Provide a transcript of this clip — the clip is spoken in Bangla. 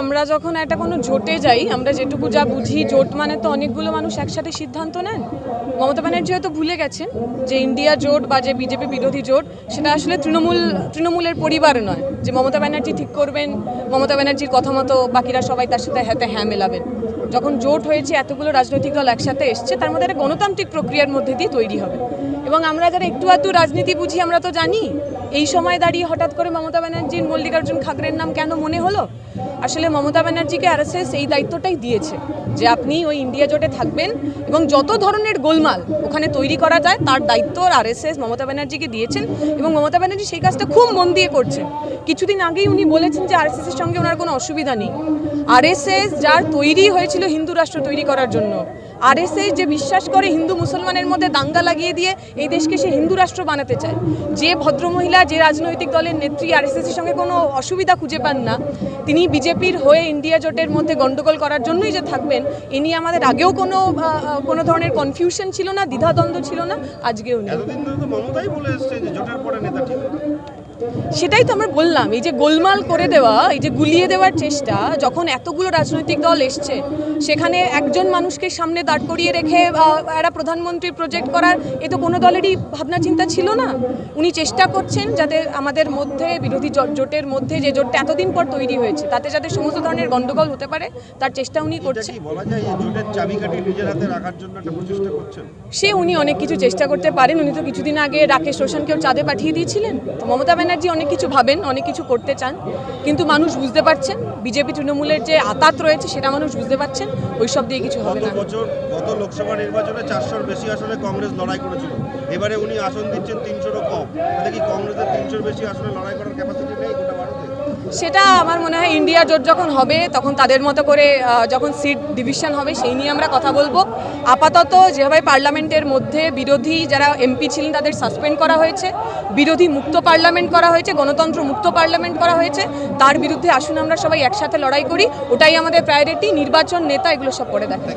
আমরা যখন একটা কোনো জোটে যাই, আমরা যেটুকু যা বুঝি, জোট মানে তো অনেকগুলো মানুষ একসাথে সিদ্ধান্ত নেন। মমতা ব্যানার্জি হয়তো ভুলে গেছেন যে ইন্ডিয়া জোট বা যে বিজেপি বিরোধী জোট, সেটা আসলে তৃণমূল, তৃণমূলের পরিবার নয় যে মমতা ব্যানার্জি ঠিক করবেন, মমতা ব্যানার্জির কথা মতো বাকিরা সবাই তার সাথে হাতে হ্যাঁ মেলাবেন। যখন জোট হয়েছে, এতগুলো রাজনৈতিক দল একসাথে এসছে, তার মধ্যে একটা গণতান্ত্রিক প্রক্রিয়ার মধ্যে দিয়ে তৈরি হবে। এবং আমরা যারা একটু আধটু রাজনীতি বুঝি, আমরা তো জানি। এই সময় দাঁড়িয়ে হঠাৎ করে মমতা ব্যানার্জির মল্লিকার্জুন খাগড়ের নাম কেন মনে হলো? আসলে মমতা ব্যানার্জিকে আরএসএস এই দায়িত্বটাই দিয়েছে যে আপনি ওই ইন্ডিয়া জোটে থাকবেন এবং যত ধরনের গোলমাল ওখানে তৈরি করা যায়, তার দায়িত্ব আরএসএস মমতা ব্যানার্জিকে দিয়েছেন এবং মমতা ব্যানার্জি সেই কাজটা খুব মন দিয়ে করছেন। কিছুদিন আগেই উনি বলেছেন যে আরএসএস এর সঙ্গে ওনার কোনো অসুবিধা নেই। আরএসএস যার তৈরি হয়েছিল হিন্দু রাষ্ট্র তৈরি করার জন্য আরএসএস যে বিশ্বাস করে হিন্দু মুসলমানের মধ্যে দাঙ্গা লাগিয়ে দিয়ে এই দেশকে সে হিন্দু রাষ্ট্র বানাতে চায় যে ভদ্রমহিলা যে রাজনৈতিক দলের নেত্রী আরএসএস এর সঙ্গে কোনো অসুবিধা খুঁজে পান না তিনি বিজেপির হয়ে ইন্ডিয়া জোটের মধ্যে গন্ডগোল করার জন্যই যে থাকবেন এ নিয়ে আমাদের আগেও কোনো কোনো ধরনের কনফিউশন ছিল না দ্বিধাদ্বন্দ্ব ছিল না আজকেও নেই। সেটাই তো আমরা বললাম এই যে গোলমাল করে দেওয়া এই যে গুলিয়ে দেওয়ার চেষ্টা যখন এতগুলো রাজনৈতিক দল এসছে সেখানে একজন মানুষকে সামনে দাঁড় করিয়ে রেখে একটা প্রধানমন্ত্রীর প্রজেক্ট করার এ তো কোনো দলেরই ভাবনা চিন্তা ছিল না। উনি চেষ্টা করছেন যাতে আমাদের মধ্যে বিরোধী জোট- জোটের মধ্যে যে জোটটা এতদিন পর তৈরি হয়েছে তাতে যাতে সমস্ত ধরনের গন্ডগোল হতে পারে তার চেষ্টা উনি করছেন। সে উনি অনেক কিছু চেষ্টা করতে পারেন উনি তো কিছুদিন আগে রাকেশ রোশনকেও চাঁদে পাঠিয়ে দিয়েছিলেন। তো মমতা ব্যানার্জি অনেক কিছু ভাবেন অনেক কিছু করতে চান কিন্তু মানুষ বুঝতে পারছেন বিজেপি তৃণমূলের যে আতাত রয়েছে সেটা মানুষ বুঝতে পারছেন ওই সব দিয়ে কিছু হবে না। গত লোকসভা নির্বাচনে চারশোর বেশি আসনে কংগ্রেস লড়াই করেছিল। এবারে উনি আসন দিচ্ছেন তিনশোরও কম। তাহলে কি কংগ্রেসের তিনশোর বেশি আসনে লড়াই করার ক্যাপাসিটি নেই গোটা ভারতে? সেটা আমার মনে হয় ইন্ডিয়া জোট যখন হবে, তখন তাদের মতো করে যখন সিট ডিভিশন হবে, সেই নিয়ে আমরা কথা বলব। আপাতত যেভাবে পার্লামেন্টের মধ্যে বিরোধী যারা এমপি ছিলেন, তাদের সাসপেন্ড করা হয়েছে। বিরোধী মুক্ত পার্লামেন্ট করা হয়েছে, গণতন্ত্র মুক্ত পার্লামেন্ট করা হয়েছে। তার বিরুদ্ধে আসুন আমরা সবাই একসাথে লড়াই করি। ওটাই আমাদের প্রায়োরিটি নির্বাচন নেতা এগুলো সব পরে দেখে